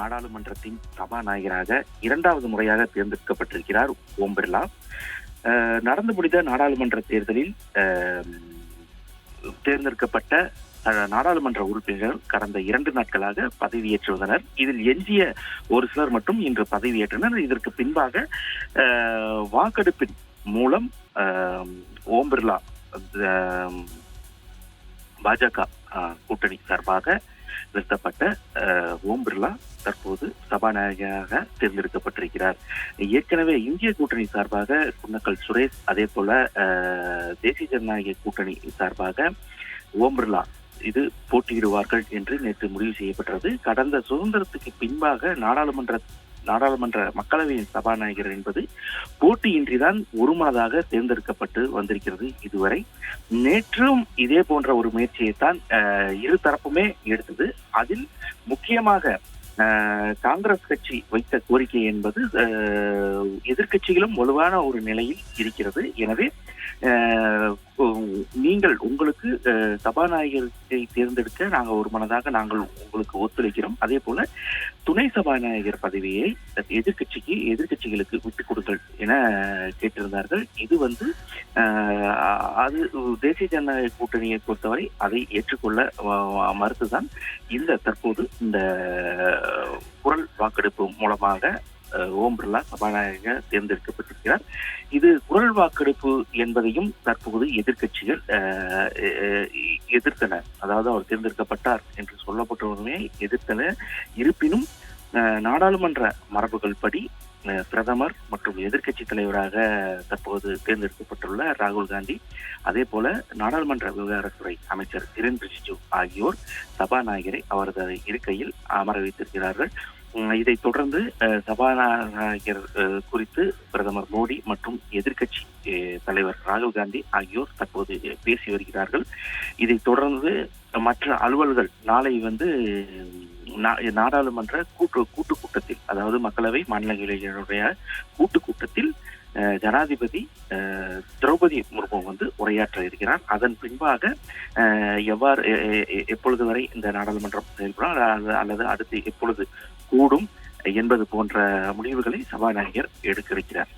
நாடாளுமன்றத்தின் சபாநாயகராக இரண்டாவது முறையாக தேர்ந்தெடுக்கப்பட்டிருக்கிறார் ஓம் பிர்லா. நடந்து முடிந்த நாடாளுமன்ற தேர்தலில் தேர்ந்தெடுக்கப்பட்ட நாடாளுமன்ற உறுப்பினர்கள் கடந்த இரண்டு நாட்களாக பதவியேற்று வந்தனர் இதில் எஞ்சிய ஒரு சிலர் மட்டும் இன்று பதவியேற்றனர். இதற்கு பின்பாக வாக்கெடுப்பின் மூலம் ஓம் பிர்லா பாஜக கூட்டணி சார்பாக நிறுத்தப்பட்ட ஓம் பிர்லா தற்போது சபாநாயகராக தேர்ந்தெடுக்கப்பட்டிருக்கிறார். ஏற்கனவே இந்திய கூட்டணி சார்பாக குன்னக்கல் சுரேஷ் அதே போல தேசிய ஜனநாயக கூட்டணி சார்பாக ஓம் பிர்லா இது போட்டியிடுவார்கள் என்று நேற்று முடிவு செய்யப்பட்டது. கடந்த சுதந்திரத்துக்கு பின்பாக நாடாளுமன்ற நாடாளுமன்ற மக்களவையின் சபாநாயகர் என்பது போட்டியின்றிதான் ஒருமனதாக தேர்ந்தெடுக்கப்பட்டு வந்திருக்கிறது இதுவரை. நேற்றும் இதே போன்ற ஒரு முயற்சியைத்தான் இரு தரப்புமே எடுத்தது. அதில் முக்கியமாக காங்கிரஸ் கட்சி வைத்த கோரிக்கை என்பது எதிர்கட்சிகளும் எதிர்க்கட்சிகளும் வலுவான ஒரு நிலையில் இருக்கிறது. எனவே நீங்கள் உங்களுக்கு சபாநாயகரை தேர்ந்தெடுக்க நாங்கள் ஒரு மனதாக நாங்கள் உங்களுக்கு ஒத்துழைக்கிறோம். அதே போல துணை சபாநாயகர் பதவியை எதிர்க்கட்சிக்கு எதிர்க்கட்சிகளுக்கு விட்டுக் கொடுங்கள் என கேட்டிருந்தார்கள். இது வந்து அது தேசிய ஜனநாயக கூட்டணியை பொறுத்தவரை அதை ஏற்றுக்கொள்ள மறுத்துதான் இந்த தற்போது இந்த குரல் வாக்கெடுப்பு மூலமாக ஓம் பிர்லா சபாநாயகர் தேர்ந்தெடுக்கப்பட்டிருக்கிறார். இது குரல் வாக்கெடுப்பு என்பதையும் தற்போது எதிர்க்கட்சிகள் எதிர்த்தனர் எதிர்த்தன. அதாவது அவர் தேர்ந்தெடுக்கப்பட்டார் என்று சொல்லப்பட்டவருமே எதிர்த்தனர் இருப்பினும் நாடாளுமன்ற மரபுகள் படி பிரதமர் மற்றும் எதிர்க்கட்சி தலைவராக தற்போது தேர்ந்தெடுக்கப்பட்டுள்ள ராகுல் காந்தி அதே போல நாடாளுமன்ற விவகாரத்துறை அமைச்சர் கிரண் ரிஜிஜு ஆகியோர் சபாநாயகரை அவரது இருக்கையில் அமர வைத்திருக்கிறார்கள் இதை இதைத் தொடர்ந்து சபாநாயகர் குறித்து பிரதமர் மோடி மற்றும் எதிர்க்கட்சி தலைவர் ராகுல் காந்தி ஆகியோர் தற்போது பேசி வருகிறார்கள். இதை தொடர்ந்து மற்ற அலுவல்கள் நாளை வந்து நா- நாடாளுமன்ற கூட்டு கூட்டு கூட்டத்தில் அதாவது மக்களவை மாநிலங்களுடைய கூட்டு கூட்டத்தில் ஜனாதிபதி திரௌபதி முர்மு வந்து உரையாற்ற இருக்கிறார். அதன் பின்பாக எவ்வாறு எப்பொழுது வரை இந்த நாடாளுமன்றம் செயல்படும் அல்லது அடுத்து எப்பொழுது கூடும் என்பது போன்ற முடிவுகளை சபாநாயகர் எடுக்க இருக்கிறார்.